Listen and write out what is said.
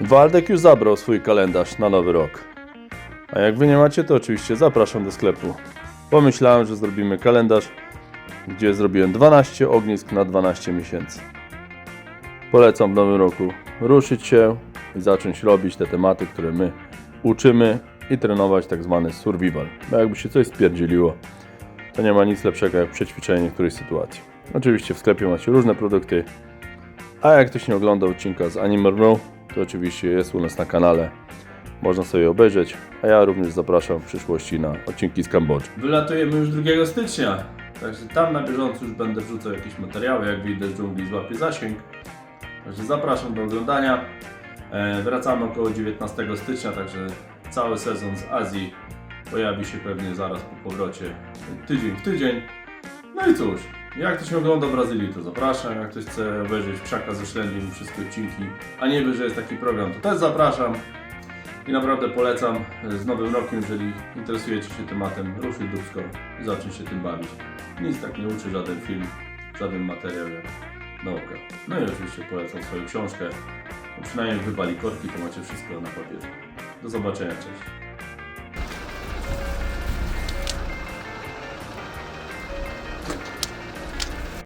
Waldek już zabrał swój kalendarz na nowy rok. A jak wy nie macie, to oczywiście zapraszam do sklepu. Pomyślałem, że zrobimy kalendarz, gdzie zrobiłem 12 ognisk na 12 miesięcy. Polecam w nowym roku ruszyć się i zacząć robić te tematy, które my uczymy i trenować tak zwany survival. Bo jakby się coś spierdzieliło, to nie ma nic lepszego jak przećwiczenie niektórych sytuacji. Oczywiście w sklepie macie różne produkty, a jak ktoś nie ogląda odcinka z Anime Room, to oczywiście jest u nas na kanale. Można sobie obejrzeć, a ja również zapraszam w przyszłości na odcinki z Kambodży. Wylatujemy już 2 stycznia, także tam na bieżąco już będę wrzucał jakieś materiały, jak wyjdę dżungli złapię zasięg. Także zapraszam do oglądania. E, wracamy około 19 stycznia, także cały sezon z Azji pojawi się pewnie zaraz po powrocie, tydzień w tydzień. No i cóż, jak ktoś ogląda Brazylii, to zapraszam. Jak ktoś chce obejrzeć Krzaka ze Ślędiem, wszystkie odcinki, a nie wie, że jest taki program, to też zapraszam. I naprawdę polecam z nowym rokiem, jeżeli interesujecie się tematem, ruszyć dubsko i zacząć się tym bawić. Nic tak nie uczy żaden film, żaden materiał jak nauka. No i oczywiście polecam swoją książkę. No przynajmniej jak wywali korki, to macie wszystko na papierze. Do zobaczenia, cześć.